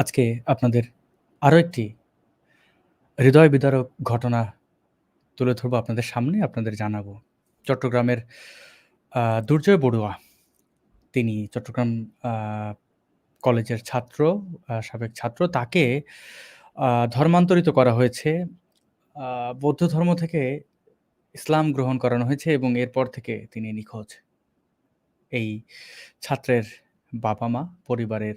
আজকে আপনাদের আরও একটি হৃদয় বিদারক ঘটনা তুলে ধরবো আপনাদের সামনে, আপনাদের জানাব। চট্টগ্রামের দুর্জয় বড়ুয়া, তিনি চট্টগ্রাম কলেজের ছাত্র, সাবেক ছাত্র। তাকে ধর্মান্তরিত করা হয়েছে। বৌদ্ধ ধর্ম থেকে ইসলাম গ্রহণ করানো হয়েছে এবং এরপর থেকে তিনি নিখোঁজ। এই ছাত্রের বাবা-মা, পরিবারের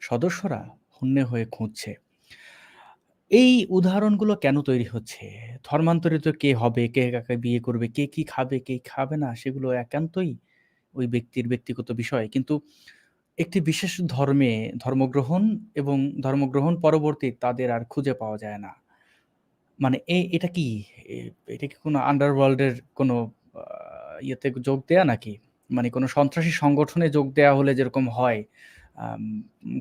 সদস্যরা হন্যে হয়ে খুঁজছে। এই উদাহরণগুলো কেন তৈরি হচ্ছে? ধর্মান্তরিত কে হবে, কে কাকে বিয়ে করবে, কে কি খাবে, কে খাবে না সেগুলো একান্তই ওই ব্যক্তির ব্যক্তিগত বিষয়। কিন্তু একটি বিশেষ ধর্মে ধর্মগ্রহণ এবং ধর্মগ্রহণ পরবর্তী তাদের আর খুঁজে পাওয়া যায় না। মানে এ এটা কি? এটা কি কোনো আন্ডারওয়ার্লড এর কোনো ইয়েতে যোগ দেয়া নাকি? মানে কোনো সন্ত্রাসী সংগঠনে যোগ দেয়া হলে যেরকম হয়, আম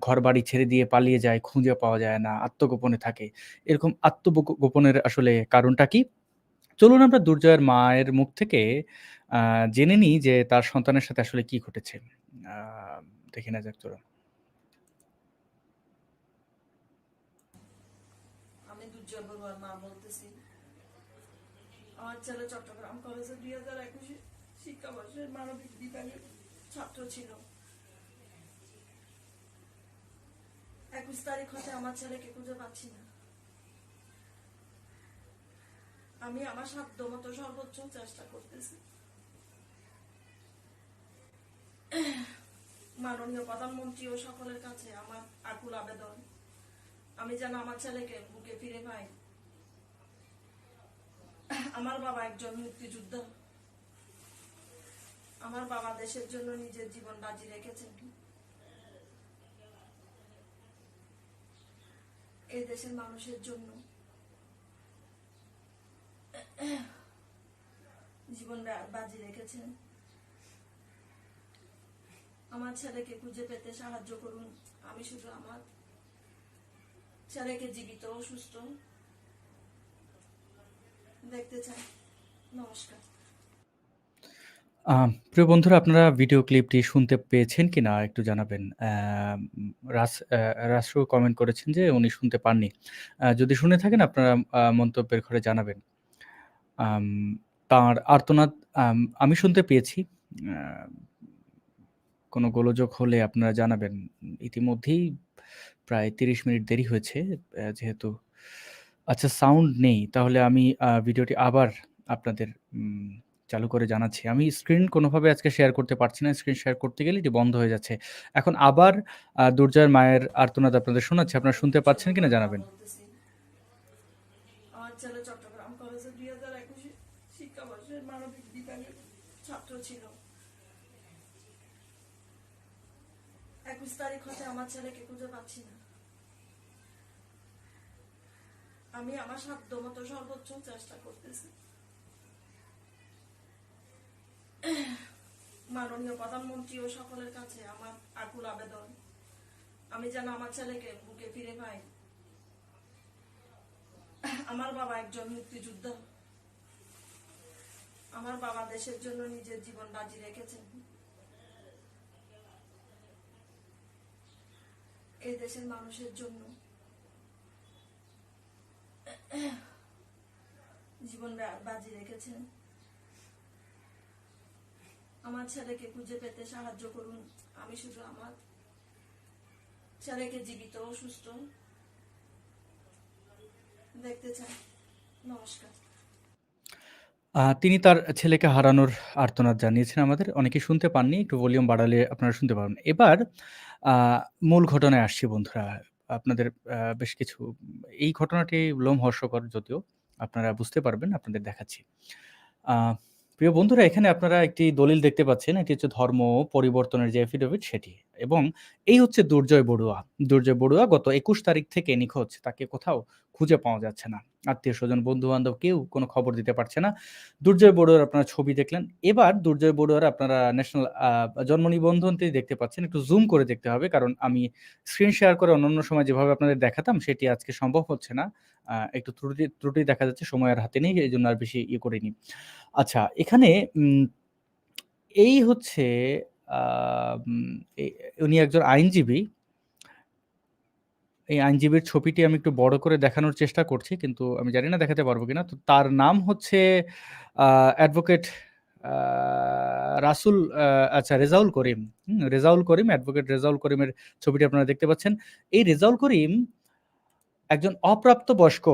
ঘরবাড়ি ছেড়ে দিয়ে পালিয়ে যায়, খুঁজে পাওয়া যায় না, আত্মগোপনে থাকে। এরকম আত্মবগো গোপনের আসলে কারণটা কি? চলুন আমরা দুর্জয়ের মায়ের মুখ থেকে জেনে নিই যে তার সন্তানের সাথে আসলে কি ঘটেছে। দেখে না যাক চলুন। চট্টগ্রাম কলেজে দুই হাজার একুশে মানবিক বিভাগের ছাত্র ছিল একুশ তারিখ হতে আমার ছেলেকে খুঁজে পাচ্ছি না। আমি আমার সাধ্য মতো সর্বোচ্চ চেষ্টা করতেছি। মাননীয় প্রধানমন্ত্রী ও সকলের কাছে আমার আকুল আবেদন। আমি যেন আমার ছেলেকে বুকে ফিরে পাই। আমার বাবা একজন মুক্তিযোদ্ধা। আমার বাবা দেশের জন্য নিজের জীবন বাজি রেখেছেন। এই দেশের মানুষের জন্য। জীবন বাজি রেখেছেন। আমার ছেলেকে খুঁজে পেতে সাহায্য করুন। আমি শুধু আমার ছেলেকে জীবিত ও সুস্থ দেখতে চাই। নমস্কার। প্রিয় বন্ধুরা, আপনারা ভিডিও ক্লিপটি শুনতে পেয়েছেন কিনা একটু জানাবেন। রাস রাসু কমেন্ট করেছেন যে উনি শুনতে পাননি। যদি শুনে থাকেন, আপনারা মন্তব্যের ঘরে জানাবেন। আম, তার আর্তনাদ, আম শুনতে পেয়েছি। কোনো গোলযোগ হলে আপনারা জানাবেন। ইতিমধ্যেই প্রায় ৩০ মিনিট দেরি হয়েছে। যেহেতু আচ্ছা সাউন্ড নেই তাহলে আমি ভিডিওটি আবার আপনাদের চালু করে জানাচ্ছি। আমি স্ক্রিন কোনোভাবে আজকে শেয়ার করতে পারছি না। স্ক্রিন শেয়ার করতে গেলে এটি বন্ধ হয়ে যাচ্ছে। এখন আবার দুর্জয়ের মায়ের আর্তনাদ আপনাদের শোনাচ্ছি। আপনারা শুনতে পাচ্ছেন কিনা জানাবেন। একুশ তারিখ হতে আমার ছেলেকে খুঁজে পাচ্ছি না আমি আমার সাধ্য মতো সর্বোচ্চ চেষ্টা করতেছি মাননীয় প্রধানমন্ত্রী ও সকলের কাছে আমার আকুল আবেদন। আমি যেন আমার ছেলেকে বুকে ফিরে পাই। আমার বাবা একজন মুক্তিযোদ্ধা। আমার বাবা দেশের জন্য নিজের জীবন বাজি রেখেছেন। এই দেশের মানুষের জন্য জীবন বাজি রেখেছেন। আমার ছেলেকে খুঁজে পেতে সাহায্য করুন আমি শুধু আমার ছেলেকে জীবিত ও সুস্থ দেখতে চাই নমস্কার তিনি তার ছেলেকে হারানোর আর্তনাদ জানিয়েছেন আমাদের। অনেকেই শুনতে পাননি। একটু ভলিউম বাড়ালে আপনারা শুনতে পাবেন। এবার মূল ঘটনায় আসছি বন্ধুরা। আপনাদের বেশ কিছু এই ঘটনাটি লোমহর্ষকর যদিও। আপনারা বুঝতে পারবেন, আপনাদের দেখাচ্ছি। প্রিয় বন্ধুরা, এখানে আপনারা একটি দলিল দেখতে পাচ্ছেন। এটি হচ্ছে ধর্ম পরিবর্তনের যে এফিডেভিট সেটি। এবং এই হচ্ছে দুর্জয় বড়ুয়া। দুর্জয় বড়ুয়া গত ২১ তারিখ থেকে নিখোঁজ। তাকে কোথাও খুঁজে পাওয়া যাচ্ছে না। আত্মীয়স্বজন, বন্ধু-বান্ধব কেউ কোনো খবর দিতে পারছে না। দুর্জয় বড়ুয়ার আপনারা ছবি দেখলেন। এবার দুর্জয় বড়ুয়ার আপনারা ন্যাশনাল জন্ম নিবন্ধনতেই দেখতে পাচ্ছেন। একটু জুম করে দেখতে হবে। কারণ আমি স্ক্রিন শেয়ার করে অন্যান্য সময় যেভাবে আপনাদের দেখাতাম সেটি আজকে সম্ভব হচ্ছে না। একটু ত্রুটি ত্রুটি দেখা যাচ্ছে। সময় আর হাতে নেই। এই জন্য আর বেশি ইয়ে করিনি। আচ্ছা এখানে এই হচ্ছে উনি একজন আইনজীবী। এই আইনজীবীর ছবিটি আমি একটু বড় করে দেখানোর চেষ্টা করছি কিন্তু আমি জানি না দেখাতে পারব কিনা। তো তার নাম হচ্ছে অ্যাডভোকেট রাসুল আচ্ছা রেজাউল করিম। রেজাউল করিম, অ্যাডভোকেট রেজাউল করিমের ছবিটি আপনারা দেখতে পাচ্ছেন। এই রেজাউল করিম একজন অপ্রাপ্তবয়স্ক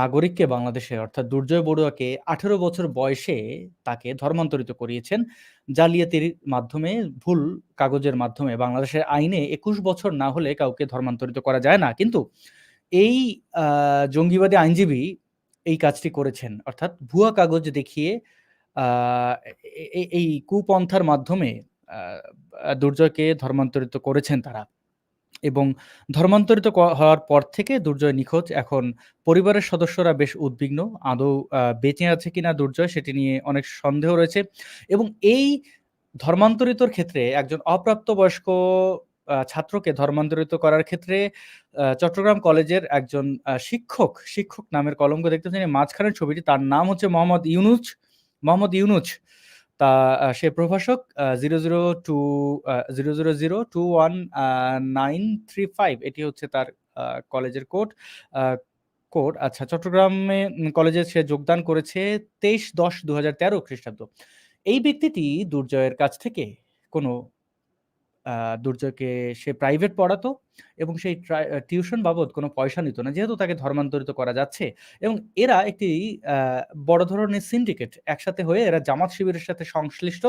নাগরিককে বাংলাদেশে অর্থাৎ দুর্জয় বড়ুয়াকে ১৮ বছর বয়সে তাকে ধর্মান্তরিত করিয়েছেন। জালিয়াতির মাধ্যমে, ভুল কাগজের মাধ্যমে বাংলাদেশের আইনে ২১ বছর না হলে কাউকে ধর্মান্তরিত করা যায় না। কিন্তু এই জঙ্গিবাদী আইনজীবী এই কাজটি করেছেন। অর্থাৎ ভুয়া কাগজ দেখিয়ে এই কুপন্থার মাধ্যমে দুর্জয়কে ধর্মান্তরিত করেছেন তারা। এবং ধর্মান্তরিত হওয়ার পর থেকে দুর্জয় নিখোঁজ। এখন পরিবারের সদস্যরা বেশ উদ্বিগ্ন। আদৌ বেঁচে আছে কিনা দুর্জয় সেটি নিয়ে অনেক সন্দেহ রয়েছে। এবং এই ধর্মান্তরিতর ক্ষেত্রে একজন অপ্রাপ্তবয়স্ক ছাত্রকে ধর্মান্তরিত করার ক্ষেত্রে চট্টগ্রাম কলেজের একজন শিক্ষক, শিক্ষক নামের কলঙ্ক দেখতেছেন এই মাঝখানের ছবিটি তার নাম হচ্ছে মোহাম্মদ ইউনুজ মোহাম্মদ ইউনুচ। তা সে প্রভাষক zero zero two zero zero zero two one nine three five, এটি হচ্ছে তার কলেজের কোড। কোড আচ্ছা চট্টগ্রামে কলেজে সে যোগদান করেছে ২৩-১০-২০১৩ খ্রিস্টাব্দ। এই ব্যক্তিটি দুর্জয়ের কাছ থেকে কোনো দুর্জয়কে সে প্রাইভেট পড়াতো এবং সেই টিউশন বাবদ কোনো পয়সা নিত না। যেহেতু তাকে ধর্মান্তরিত করা যাচ্ছে এবং এরা একটি বড় ধরনের সিন্ডিকেট একসাথে হয়ে এরা জামাত শিবিরের সাথে সংশ্লিষ্ট।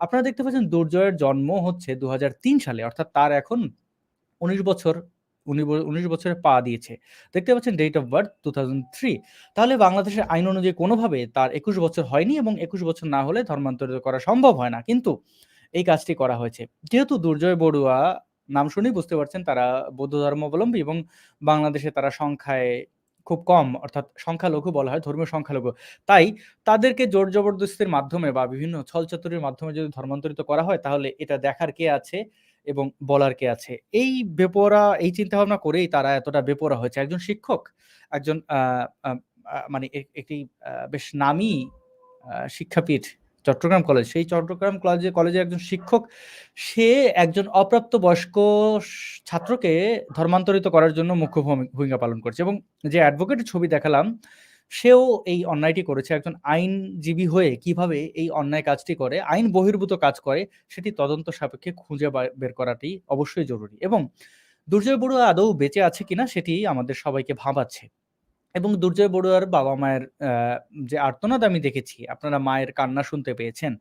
আপনারা দেখতে পাচ্ছেন দুর্জয়ের জন্ম হচ্ছে ২০০৩ সালে, অর্থাৎ তার এখন ১৯ বছর উনিশ ব ১৯ বছরে পা দিয়েছে। দেখতে পাচ্ছেন ডেট অফ বার্থ 2003 তাহলে বাংলাদেশের আইন অনুযায়ী কোনোভাবে তার ২১ বছর হয়নি এবং ২১ বছর না হলে ধর্মান্তরিত করা সম্ভব হয় না। কিন্তু এই কাজটি করা হয়েছে। যেহেতু দুর্জয় বড়ুয়া নাম শুনেই বুঝতে পারছেন তারা বৌদ্ধ ধর্মাবলম্বী এবং বাংলাদেশে তারা সংখ্যায় খুব কম অর্থাৎ সংখ্যালঘু বলা হয়, ধর্মীয় সংখ্যালঘু। তাই তাদেরকে জোর জবরদস্তির মাধ্যমে বা বিভিন্ন ছলচাতুরির মাধ্যমে যদি ধর্মান্তরিত করা হয় তাহলে এটা দেখার কে আছে এবং বলার কে আছে। এই বেপরা এই চিন্তাভাবনা করেই তারা এতটা বেপরা হয়েছে। একজন শিক্ষক, একজন মানে একটি বেশ নামী শিক্ষাপীঠ চট্টগ্রাম কলেজ। সেই চট্টগ্রাম কলেজে কলেজের একজন শিক্ষক সে একজন অপ্রাপ্তবয়স্ক স ছাত্রকে ধর্মান্তরিত করার জন্য মুখ্য ভূমি ভূমিকা পালন করছে এবং যে অ্যাডভোকেটের ছবি দেখালাম সেও এই অন্যায়টি করেছে। একজন আইনজীবী হয়ে কীভাবে এই অন্যায় কাজটি করে, আইন বহির্ভূত কাজ করে সেটি তদন্ত সাপেক্ষে খুঁজে বের করাটি অবশ্যই জরুরি এবং দুর্জয় বড়ুয়া আদৌ বেঁচে আছে কিনা সেটি আমাদের সবাইকে ভাবাচ্ছে। এবং দুর্জয় বড়ুয়ার বাবা-মায়ের যে আর্তনাদ আমি দেখেছি, আপনারা মায়ের কান্না শুনতে পেয়েছেন।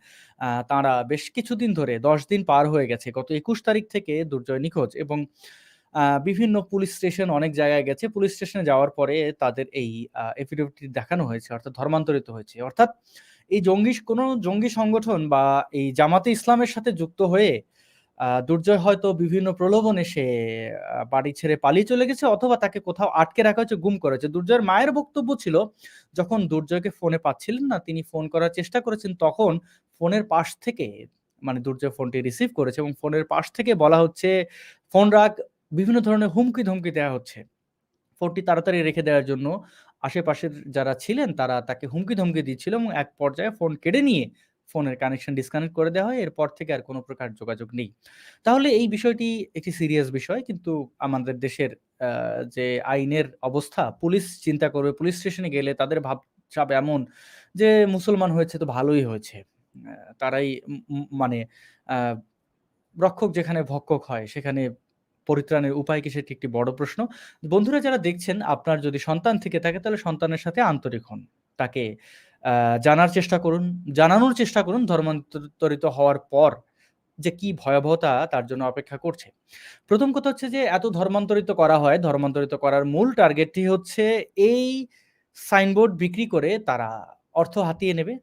তাঁরা বেশ কিছুদিন ধরে ১০ দিন পার হয়ে গেছে। গত ২১ তারিখ থেকে দুর্জয় নিখোঁজ এবং বিভিন্ন পুলিশ স্টেশন অনেক জায়গায় গেছে। পুলিশ স্টেশনে যাওয়ার পরে তাদের এই আ এফিডেভিটটি দেখানো হয়েছে অর্থাৎ ধর্মান্তরিত হয়েছে। অর্থাৎ এই জঙ্গি কোনো জঙ্গি সংগঠন বা এই জামাতে ইসলামের সাথে যুক্ত হয়ে দুর্জয় হয়তো বিভিন্ন প্রলোভনে সে বাড়ি ছেড়ে পালিয়ে চলে গেছে অথবা তাকে কোথাও আটকে রাখা হয়েছে, গুম করেছে। দুর্জয়ের মায়ের বক্তব্য ছিল যখন দুর্জয়কে ফোনে পাচ্ছিলেন না, তিনি ফোন করার চেষ্টা করেছেন তখন ফোনের পাশ থেকে মানে দুর্জয় ফোনটি রিসিভ করেছে এবং ফোনের পাশ থেকে বলা হচ্ছে, "ফোন রাখ।" বিভিন্ন ধরনের হুমকি-ধমকি দেওয়া হচ্ছে। ফোনটি তাড়াতাড়ি রেখে দেওয়ার জন্য আশেপাশের যারা ছিলেন তারা তাকে হুমকি-ধমকি দিচ্ছিল এবং এক পর্যায়ে ফোন কেড়ে নিয়ে ফোনের কানেকশন ডিসকানেক্ট করে দেওয়া হয়। এরপর থেকে আর কোনো প্রকার যোগাযোগ নেই। তাহলে এই বিষয়টি একটি সিরিয়াস বিষয় কিন্তু আমাদের দেশের যে আইনের অবস্থা, পুলিশ চিন্তা করবে, পুলিশ স্টেশনে গেলে তাদের ভাব চাপ এমন যে মুসলমান হয়েছে তো ভালোই হয়েছে। তারাই মানে রক্ষক যেখানে ভক্ষক হয় সেখানে পরিত্রাণের উপায় কি সেটি একটি বড় প্রশ্ন। বন্ধুরা যারা দেখছেন আপনার যদি সন্তান থেকে থাকে তাহলে সন্তানের সাথে আন্তরিক হন। তাকে জানার চেষ্টা করুন, জানানোর চেষ্টা করুন ধর্মান্তরিত হওয়ার পর যে কি ভয়াবহতা তার জন্য অপেক্ষা করছে। প্রথম কথা হচ্ছে যে এত ধর্মান্তরিত করা হয়, ধর্মান্তরিত করার মূল টার্গেটটি হচ্ছে এই সাইনবোর্ড বিক্রি করে তারা অর্থ হাতিয়ে নেবে,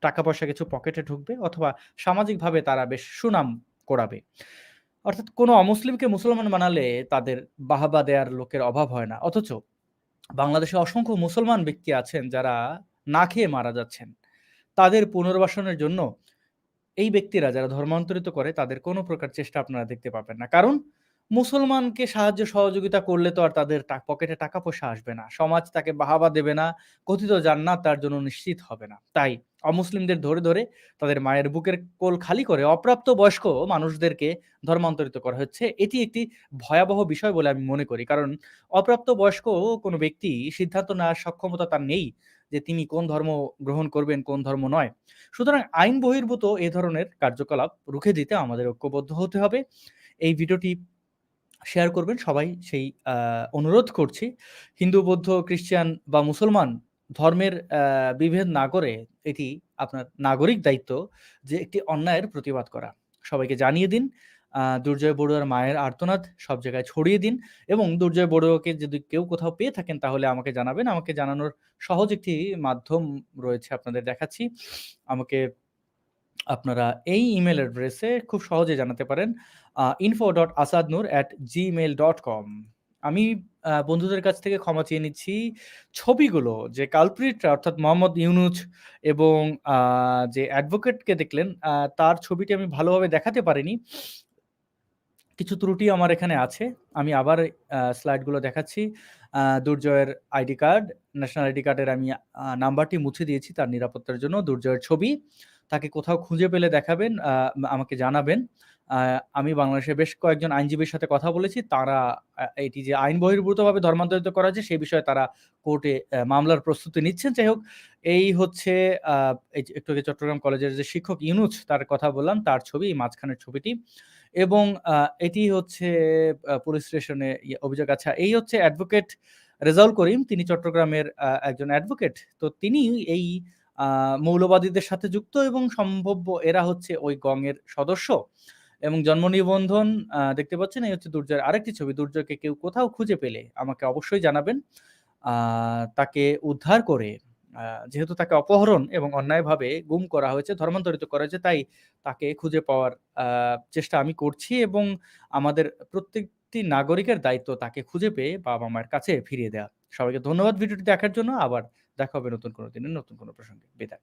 টাকা-পয়সা কিছু পকেটে ঢুকবে অথবা সামাজিকভাবে তারা বেশ সুনাম করাবে অর্থাৎ কোনো অমুসলিমকে মুসলমান বানালে তাদের বাহবা দেয়ার লোকের অভাব হয় না। অথচ বাংলাদেশে অসংখ্য মুসলমান ব্যক্তি আছেন যারা না খেয়ে মারা যাচ্ছেন। তাদের পুনর্বাসনের জন্য এই ব্যক্তিরা যারা ধর্মান্তরিত করে তাদের কোনো প্রকার চেষ্টা আপনারা দেখতে পাবেন না। কারণ মুসলমানকে সাহায্য সহযোগিতা করলে তো আর তাদের পকেটে টাকা-পয়সা আসবে না। সমাজ তাকে বাহাবা দেবে না, কথিত জান্নাত তার জন্য নিশ্চিত হবে না। তাই অমুসলিমদের ধরে, ধরে তাদের মায়ের বুকের কোল খালি করে অপ্রাপ্ত বয়স্ক মানুষদেরকে ধর্মান্তরিত করা হচ্ছে। এটি একটি ভয়াবহ বিষয় বলে আমি মনে করি। কারণ অপ্রাপ্ত বয়স্ক কোনো ব্যক্তি সিদ্ধান্ত নেওয়ার সক্ষমতা তার নেই যে তিনি কোন ধর্ম গ্রহণ করবেন, কোন ধর্ম নয়। সুতরাং আইন বহির্ভূত এ ধরনের কার্যকলাপ রুখে দিতে আমাদের ঐক্যবদ্ধ হতে হবে। এই ভিডিওটি শেয়ার করবেন সবাই সেই অনুরোধ করছি। হিন্দু, বৌদ্ধ, খ্রিস্টান বা মুসলমান ধর্মের বিভেদ না করে এটি আপনার নাগরিক দায়িত্ব যে একটি অন্যায়ের প্রতিবাদ করা। সবাইকে জানিয়ে দিন। দুর্জয় বড়ুয়ার মায়ের আর্তনাদ সব জায়গায় ছড়িয়ে দিন এবং দুর্জয় বড়ুয়াকে যদি কেউ কোথাও পেয়ে থাকেন তাহলে আমাকে জানাবেন। আমাকে জানানোর সহজ একটি মাধ্যম রয়েছে আপনাদের দেখাচ্ছি। আমাকে আপনারা এই ইমেল অ্যাড্রেসে খুব সহজে জানাতে পারেন। Info dot Asadnur at Gmail dot com আমি বন্ধুদের কাছ থেকে ক্ষমা চেয়ে নিচ্ছি। ছবিগুলো যে কালপ্রিটরা অর্থাৎ মোহাম্মদ ইউনুস এবং যে অ্যাডভোকেটকে দেখলেন তার ছবিটি আমি ভালোভাবে দেখাতে পারিনি। কিছু ত্রুটি আমার এখানে আছে। আমি আবার স্লাইডগুলো দেখাচ্ছি। দুর্জয়ের আইডি কার্ড, ন্যাশনাল আইডি কার্ডের আমি নাম্বারটি মুছে দিয়েছি তার নিরাপত্তার জন্য। দুর্জয়ের ছবি। তাকে কোথাও খুঁজে পেলে দেখাবেন, আমাকে জানাবেন। আমি বাংলাদেশের বেশ কয়েকজন আইনজীবীর সাথে কথা বলেছি। তারা এটি যে আইন বহির্ভূতভাবে ধর্মান্তরিত করা হয়েছে সেই বিষয়ে তারা কোর্টে মামলার প্রস্তুতি নিচ্ছেন। যাই হোক এই হচ্ছে একটু চট্টগ্রাম কলেজের যে শিক্ষক ইউনুস তার কথা বললাম তার ছবি এই মাঝখানের ছবিটি। এবং এটি হচ্ছে পুলিশ স্টেশনে ইয়ে অভিযোগ আচ্ছা এই হচ্ছে অ্যাডভোকেট রেজাউল করিম। তিনি চট্টগ্রামের একজন অ্যাডভোকেট। তো তিনি এই মৌলবাদীদের সাথে যুক্ত এবং সম্ভাব্য এরা হচ্ছে ওই গঙের সদস্য। এবং জন্ম নিবন্ধন দেখতে পাচ্ছেন, এই হচ্ছে দুর্জয়ের আরেকটি ছবি। দুর্জয়কে কেউ কোথাও খুঁজে পেলে আমাকে অবশ্যই জানাবেন। তাকে উদ্ধার করে যেহেতু তাকে অপহরণ এবং অন্যায়ভাবে গুম করা হয়েছে, ধর্মান্তরিত করা হয়েছে তাই তাকে খুঁজে পাওয়ার চেষ্টা আমি করছি এবং আমাদের প্রত্যেকটি নাগরিকের দায়িত্ব তাকে খুঁজে পেয়ে বাবা-মায়ের কাছে ফিরিয়ে দেওয়া। সবাইকে ধন্যবাদ ভিডিওটি দেখার জন্য। আবার দেখা হবে নতুন কোনো দিনের নতুন কোনো প্রসঙ্গে। বিদায়।